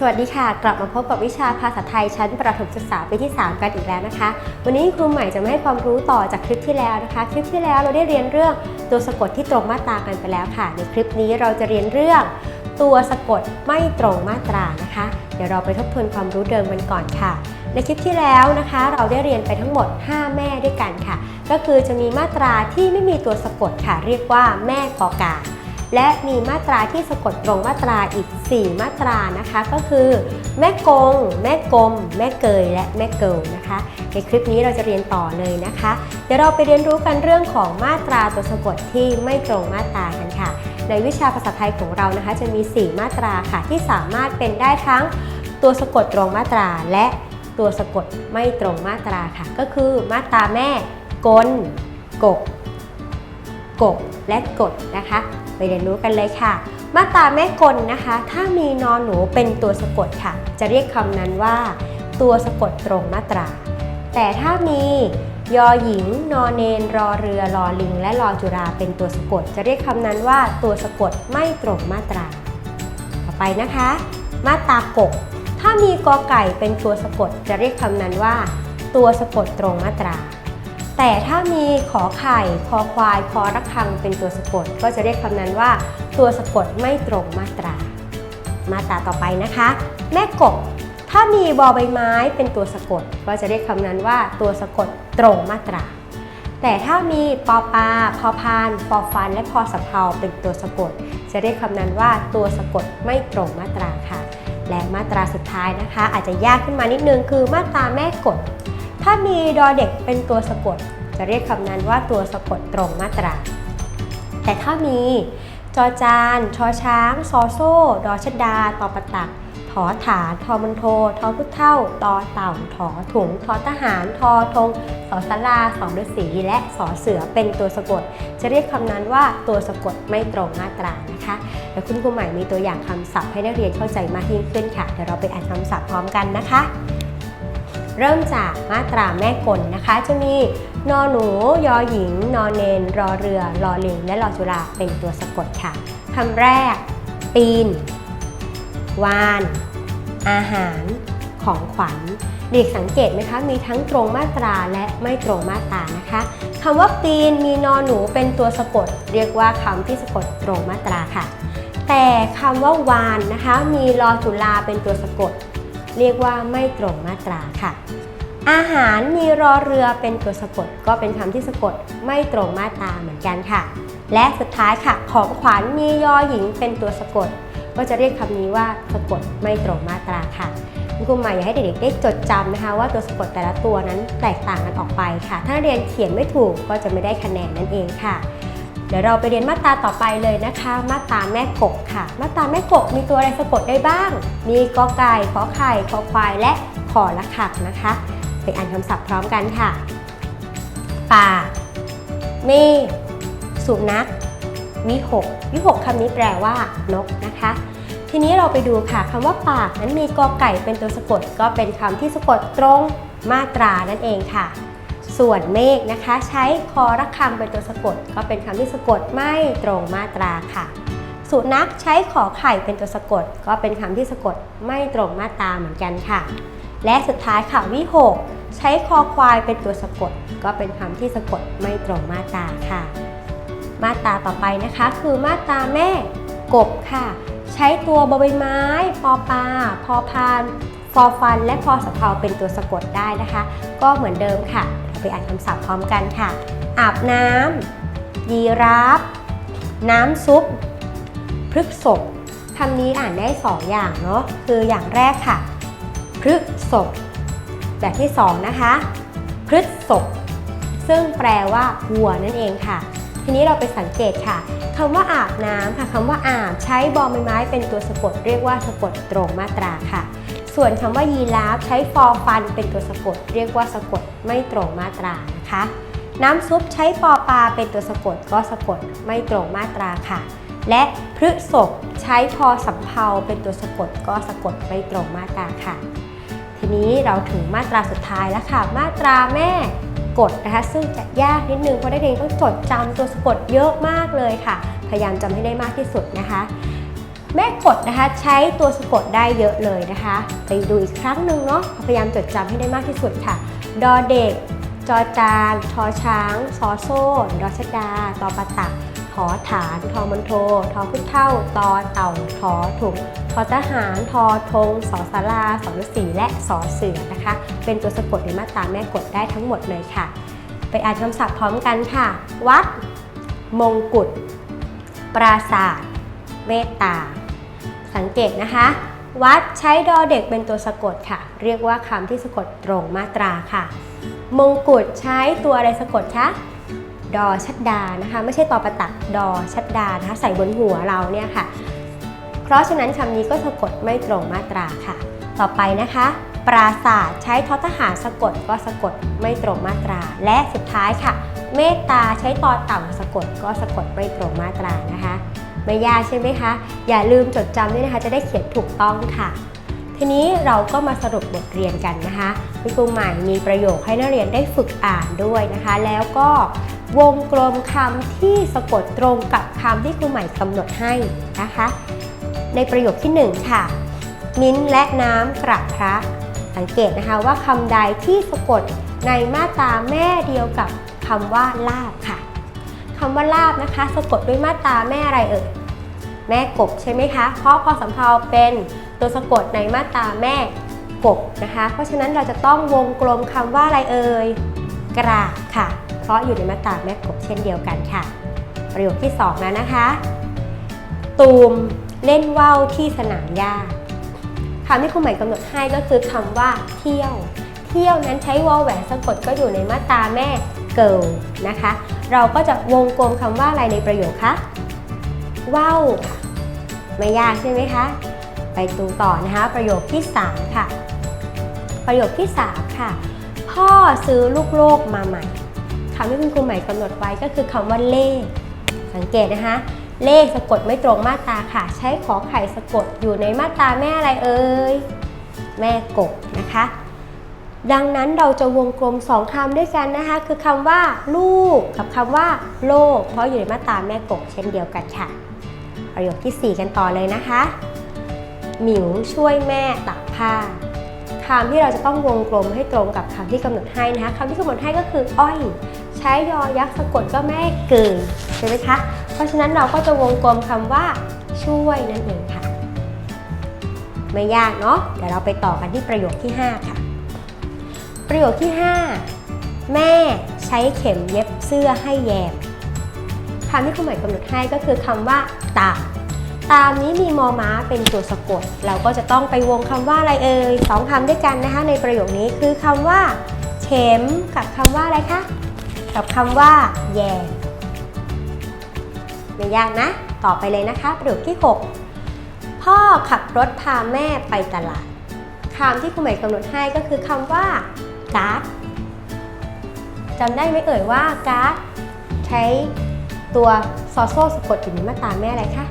สวัสดีค่ะ กลับมาพบกับวิชาภาษาไทยชั้นประถมศึกษาปีที่ 3 กันอีกแล้วนะคะ วันนี้ครูใหม่จะมาให้ความรู้ต่อจากคลิปที่แล้วนะคะ คลิปที่แล้วเราได้เรียนเรื่องตัวสะกดที่ตรงมาตรากันไปแล้วค่ะ ในคลิปนี้เราจะเรียนเรื่อง ตัวสะกดไม่ตรงมาตรานะคะ เดี๋ยวเราไปทบทวนความรู้เดิมกันก่อนค่ะ ในคลิปที่แล้วนะคะ เราได้เรียนไปทั้งหมด 5 แม่ด้วยกันค่ะ ก็คือจะมีมาตราที่ไม่มีตัวสะกดค่ะ เรียกว่าแม่กอกา และมีมาตราที่สะกดตรงมาตราอีก 4 มาตรานะคะ ก็คือ แม่กง แม่กลม แม่เกย และแม่เกิลนะคะ ในคลิปนี้เราจะเรียนต่อเลยนะคะ เดี๋ยวเราไปเรียนรู้กันเรื่องของมาตราตัวสะกดที่ไม่ตรงมาตรากันค่ะ ในวิชาภาษาไทยของเรานะคะ จะมี 4 มาตราค่ะ ที่สามารถเป็นได้ทั้งตัวสะกดตรงมาตราและตัวสะกดไม่ตรงมาตราค่ะ ก็คือมาตราแม่กลกกกบและกดนะคะ ไปเรียนรู้กันเลยค่ะ มาตราแม่กลนะคะ ถ้ามีนอนหนูเป็นตัวสะกดค่ะ จะเรียกคำนั้นว่า ตัวสะกดตรงมาตรา แต่ถ้ามียอหญิง นอเนน รอเรือ รอลิง และรอจุราเป็นตัวสะกด จะเรียกคำนั้นว่าตัวสะกดไม่ตรงมาตรา ต่อไปนะคะ มาตรากก ถ้ามีกอไก่เป็นตัวสะกด จะเรียกคำนั้นว่า ตัวสะกดตรงมาตรา แต่ถ้ามีขอไข่คอควายคอระฆังเป็นตัวสะกด ก็จะเรียกคำนั้นว่า ตัวสะกดไม่ตรงมาตรา มาตราต่อไปนะคะ แม่กบ ถ้ามีบอใบไม้เป็นตัวสะกด ก็จะเรียกคำนั้นว่าตัวสะกดตรงมาตรา แต่ถ้ามีปอปลาพอพานฟอฟัน และพอสะเพาเป็นตัวสะกด จะเรียกคำนั้นว่าตัวสะกดไม่ตรงมาตราค่ะ และมาตราสุดท้ายนะคะ อาจจะยากขึ้นมานิดนึงคือมาตราแม่กด ถ้ามีดอเด็กเป็นตัวสะกด จะเรียกคำนั้นว่าตัวสะกดตรงมาตรา แต่ถ้ามีจอจานชอช้าง ซอโซ่ ดอชดา ตอประตักถอฐาน ทอมันโท ทอพุทเท่า ตอเต่าถอถุง ทอทหาร ทอธงสอสลาสอฤษีและสอเสือเป็นตัวสะกด จะเรียกคำนั้นว่าตัวสะกดไม่ตรงมาตรานะคะเดี๋ยวคุณครูใหม่มีตัวอย่างคำศัพท์ให้นักเรียนเข้าใจมากยิ่งขึ้นค่ะ เดี๋ยวเราไปอ่านคำศัพท์พร้อมกันนะคะ เริ่มจากมาตราแม่กลนะคะ จะมีนอหนูยอหญิง นอเนน รอเรือ รอลิง และรอจุฬาเป็นตัวสะกดค่ะคำแรก ปีน วาน อาหาร ของขวัญเด็กสังเกตไหมคะมีทั้งตรงมาตราและไม่ตรงมาตรานะคะคำว่าปีนมีนอหนูเป็นตัวสะกด เรียกว่าคำที่สะกดตรงมาตราค่ะ แต่คำว่าวานนะคะ มีรอจุฬาเป็นตัวสะกด เรียกว่าไม่ตรงมาตราค่ะ อาหารมีรอเรือเป็นตัวสะกด ก็เป็นคำที่สะกดไม่ตรงมาตราเหมือนกันค่ะ และสุดท้ายค่ะ ของขวัญมียอหญิงเป็นตัวสะกด ก็จะเรียกคำนี้ว่าสะกดไม่ตรงมาตราค่ะคุณครูใหม่อยากให้เด็กๆได้จดจำนะคะ ว่าตัวสะกดแต่ละตัวนั้นแตกต่างกันออกไปค่ะ ถ้าเรียนเขียนไม่ถูกก็จะไม่ได้คะแนนนั่นเองค่ะ เดี๋ยวเราไปเรียนมาตราต่อไปเลยนะคะ มาตราแม่กบค่ะ มาตราแม่กบมีตัวอะไรสะกดได้บ้าง มีกอไก่ขอไข่ขอควายและขอละขักนะคะ ไปอ่านคำศัพท์พร้อมกันค่ะ ป่า เมฆสุนัข วิหก วิหกคำนี้แปลว่านกนะคะ ทีนี้เราไปดูค่ะคำว่าป่านั้นมีกอไก่เป็นตัวสะกด ก็เป็นคำที่สะกดตรงมาตรานั่นเองค่ะ ส่วนเมฆนะคะ ใช้คอระฆังเป็นตัวสะกด ก็เป็นคำที่สะกดไม่ตรงมาตราค่ะ สุนัขใช้ขอไข่เป็นตัวสะกด ก็เป็นคำที่สะกดไม่ตรงมาตราเหมือนกันค่ะ และสุดท้ายค่ะวิหกใช้คอควายเป็นตัวสะกด ก็เป็นคำที่สะกดไม่ตรงมาตราค่ะ มาตราต่อไปนะคะ คือมาตราแม่กบค่ะ ใช้ตัวบใบไม้ปอปลาพอพานฟอฟัน และพอสะเพาเป็นตัวสะกดได้นะคะ ก็เหมือนเดิมค่ะ ไปอ่านคำศัพท์พร้อมกันค่ะ อาบน้ำยีราฟน้ำซุปพฤกษบคำนี้อ่านได้2อย่างเนาะคืออย่างแรกค่ะพฤกษบแบบที่2นะคะพฤษบซึ่งแปลว่าวัวนั่นเองค่ะ ทีนี้เราไปสังเกตค่ะคำว่าอาบน้ำค่ะคำว่าอาบใช้บอใบไม้เป็นตัวสะกดเรียกว่าสะกดตรงมาตราค่ะ ส่วนคำว่ายีราฟใช้ฟอฟันเป็นตัวสะกด เรียกว่าสะกดไม่ตรงมาตรานะคะ น้ำซุปใช้ปอปลาเป็นตัวสะกดก็สะกดไม่ตรงมาตราค่ะ และพฤษบใช้พอสำเพาเป็นตัวสะกดก็สะกดไม่ตรงมาตราค่ะ ทีนี้เราถึงมาตราสุดท้ายแล้วค่ะ มาตราแม่กดนะคะ ซึ่งจะยากนิดนึงเพราะเด็กๆต้องจดจำตัวสะกดเยอะมากเลยค่ะ พยายามจำให้ได้มากที่สุดนะคะ แม่กดนะคะใช้ตัวสะกดได้เยอะเลยนะคะ ไปดูอีกครั้งหนึ่งเนาะพยายามจดจำให้ได้มากที่สุดค่ะ ดอเด็ก จอจานชอช้าง ซอโซ่ ดอชดา ตอปะตักถอฐาน ทอมันโท ทอพุทเท่า ตอเต่า ทอถุงทอทหาร ทอธงสอสาราสอฤษีและสอเสือนะคะ เป็นตัวสะกดในมาตราแม่กดได้ทั้งหมดเลยค่ะ ไปอ่านคำศัพท์พร้อมกันค่ะ วัด มงกุฎ ปราศาสตร์เมตตา สังเกตนะคะ วัดใช้ดอเด็กเป็นตัวสะกดค่ะ เรียกว่าคำที่สะกดตรงมาตราค่ะ มงกุฎใช้ตัวอะไรสะกดคะดอชัดดานะคะ ไม่ใช่ตอประตักดอชัดดานะคะใส่บนหัวเราเนี่ยค่ะ เพราะฉะนั้นคำนี้ก็สะกดไม่ตรงมาตราค่ะ ต่อไปนะคะ ปราศาสตร์ใช้ทอทหารสะกดก็สะกดไม่ตรงมาตรา และสุดท้ายค่ะ เมตตาใช้ตอต่ำสะกดก็สะกดไม่ตรงมาตรานะคะ ไม่ยากใช่ไหมคะ อย่าลืมจดจำด้วยนะคะ จะได้เขียนถูกต้องค่ะ ทีนี้เราก็มาสรุปบทเรียนกันนะคะคุณครูใหม่มีประโยคให้นักเรียนได้ฝึกอ่านด้วยนะคะ แล้วก็วงกลมคำที่สะกดตรงกับคำที่ครูใหม่กำหนดให้นะคะ ในประโยคที่ 1 ค่ะ มิ้นและน้ำกราบพระสังเกตนะคะว่าคำใดที่สะกดในมาตราแม่เดียวกับคำว่าลาบค่ะคำว่าลาบนะคะ สะกดด้วยมาตราแม่อะไรเอ่ย แม่กบใช่ไหมคะ เพราะพอสำเพาเป็นตัวสะกดในมาตราแม่กบนะคะ เพราะฉะนั้นเราจะต้องวงกลมคำว่าอะไรเอ่ยกราบค่ะ เพราะอยู่ในมาตราแม่กบเช่นเดียวกันค่ะ ประโยคที่สองแล้วนะคะ ตูมเล่นว่าวที่สนามหญ้าคำที่ครูใหม่กำหนดให้ก็คือคำว่าเที่ยว เที่ยวนั้นใช้วอลแหวนสะกดก็อยู่ในมาตราแม่เกิลนะคะ เราก็จะวงกลมคำว่าอะไรในประโยคคะ ว่าวค่ะไม่ยากใช่ไหมคะ ไปดูต่อนะคะ ประโยคที่ 3 ค่ะ ประโยคที่ 3 ค่ะ พ่อซื้อลูกโลกมาใหม่คำที่คุณครูใหม่กำหนดไว้ก็คือคำว่าเลข สังเกตนะคะ เลขสะกดไม่ตรงมาตราค่ะ ใช้ขอไข่สะกดอยู่ในมาตราแม่อะไรเอ่ยแม่กบนะคะ ดังนั้นเราจะวงกลมสองคำด้วยกันนะคะ คือคำว่าลูกกับคำว่าโลก เพราะอยู่ในมาตราแม่กบเช่นเดียวกันค่ะ ประโยคที่ 4 กันต่อเลยนะคะ หมิวช่วยแม่ตักผ้าคำที่เราจะต้องวงกลมให้ตรงกับคำที่กำหนดให้นะคะคำที่กำหนดให้ก็คืออ้อย ใช้ยอยักษ์สะกดก็แม่เกิดใช่ไหมคะ เพราะฉะนั้นเราก็จะวงกลมคำว่าช่วยนั่นเองค่ะ ไม่ยากเนาะเดี๋ยวเราไปต่อกันที่ประโยคที่ 5 ค่ะ ประโยคที่ 5 แม่ใช้เข็มเย็บเสื้อให้แยม คำที่คุณหมายกำหนดให้ก็คือคำว่าตาม ตามนี้มีมอม้าเป็นตัวสะกด เราก็จะต้องไปวงคำว่าอะไรเอ่ยสองคำด้วยกันนะคะในประโยคนี้คือคำว่าเข็มกับคำว่าอะไรคะ กับคำว่าแยมไม่ยากนะ ต่อไปเลยนะคะ ประโยคที่ 6 พ่อขับรถพาแม่ไปตลาดคำที่คุณหมายกำหนดให้ก็คือคำว่าการ์ดจำได้ไหมเอ่ยว่าการ์ดใช้ ตัวซอโซ่สะกดอยู่ในมาตราแม่อะไรคะ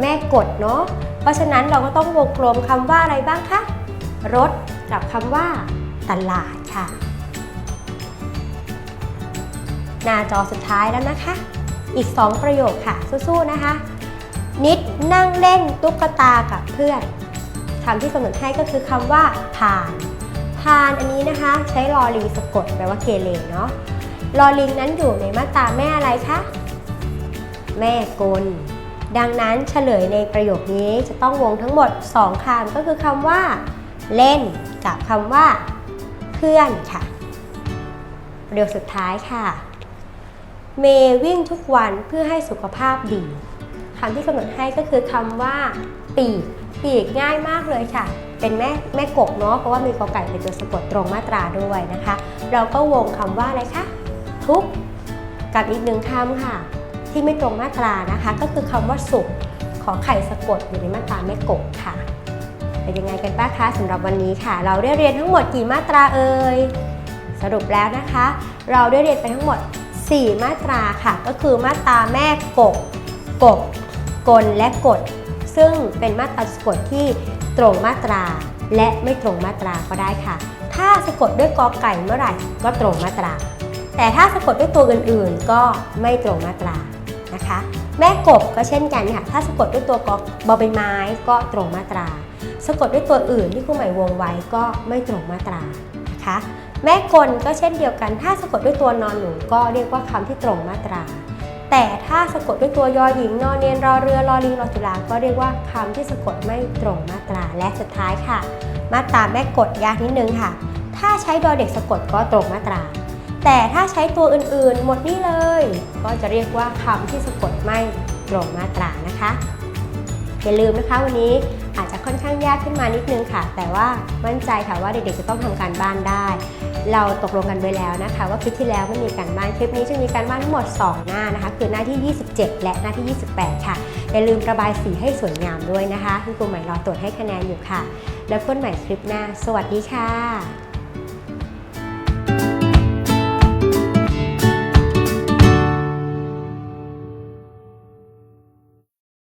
แม่กดเนาะ เพราะฉะนั้นเราก็ต้องวงกลมคำว่าอะไรบ้างคะ รถกับคำว่าตลาดค่ะ หน้าจอสุดท้ายแล้วนะคะ อีก 2 ประโยคค่ะ สู้ๆ นะคะ นิดนั่งเล่นตุ๊กตากับเพื่อนคำที่กำหนดให้ก็คือคำว่าผ่าน ผ่านอันนี้นะคะ ใช้ลอลิงสะกดแปลว่าเกเรเนาะลอลิงนั้นอยู่ในมาตราแม่อะไรคะ แม่กล ดังนั้นเฉลยในประโยคนี้จะต้องวงทั้งหมด 2คำก็คือคำว่า เล่น กับคำว่า เพื่อนค่ะ ประโยคสุดท้ายค่ะ เมย์วิ่งทุกวันเพื่อให้สุขภาพดีคำที่กำหนดให้ก็คือคำว่า ปีก ปีกง่ายมากเลยค่ะ เป็นแม่แม่กบเนาะเพราะว่ามีกอไก่เป็นตัวสะกดตรงมาตราด้วยนะคะ เราก็วงคำว่าอะไรคะทุกกับอีกหนึ่งคำค่ะ ที่ไม่ตรงมาตรานะคะ ก็คือคำว่าสุขขอไข่สะกดอยู่ในมาตราแม่กบค่ะ เป็นยังไงกันบ้างคะสำหรับวันนี้ค่ะ เราได้เรียนทั้งหมดกี่มาตราเอ่ยสรุปแล้วนะคะ เราได้เรียนไปทั้งหมด 4 มาตราค่ะ ก็คือมาตราแม่กบกบกลและกด ซึ่งเป็นมาตราสะกดที่ตรงมาตรา และไม่ตรงมาตราก็ได้ค่ะ ถ้าสะกดด้วยกอไก่เมื่อไหร่ก็ตรงมาตรา แต่ถ้าสะกดด้วยตัวอื่นๆ ก็ไม่ตรงมาตรา นะคะ แม่กบก็เช่นกันค่ะ ถ้าสะกดด้วยตัวกบใบไม้ก็ตรงมาตรา สะกดด้วยตัวอื่นที่ครูใหม่วงไว้ก็ไม่ตรงมาตรานะคะ แม่กลก็เช่นเดียวกัน ถ้าสะกดด้วยตัวนอนหนูก็เรียกว่าคำที่ตรงมาตรา แต่ถ้าสะกดด้วยตัวยอหญิงนอนเนียนรอเรือรอลิงรอจุฬาก็เรียกว่าคำที่สะกดไม่ตรงมาตราและสุดท้ายค่ะ มาตราแม่กดยากนิดนึงค่ะ ถ้าใช้ดอเด็กสะกดก็ตรงมาตรา แต่ถ้าใช้ตัวอื่นๆ หมดนี่เลย ก็จะเรียกว่าคำที่สะกดไม่ตรงมาตรานะคะ อย่าลืมนะคะวันนี้อาจจะค่อนข้างยากขึ้นมานิดนึงค่ะ แต่ว่ามั่นใจค่ะว่าเด็กๆจะต้องทำการบ้านได้ เราตกลงกันไว้แล้วนะคะ ว่าคลิปที่แล้วไม่มีการบ้านคลิปนี้จะมีการบ้านทั้งหมด 2 หน้านะคะ คือหน้าที่ 27 และหน้าที่ 28 ค่ะอย่าลืมระบายสีให้สวยงามด้วยนะคะคุณครูใหม่รอตรวจให้คะแนนอยู่ค่ะ แล้วพบกันใหม่คลิปหน้า สวัสดีค่ะ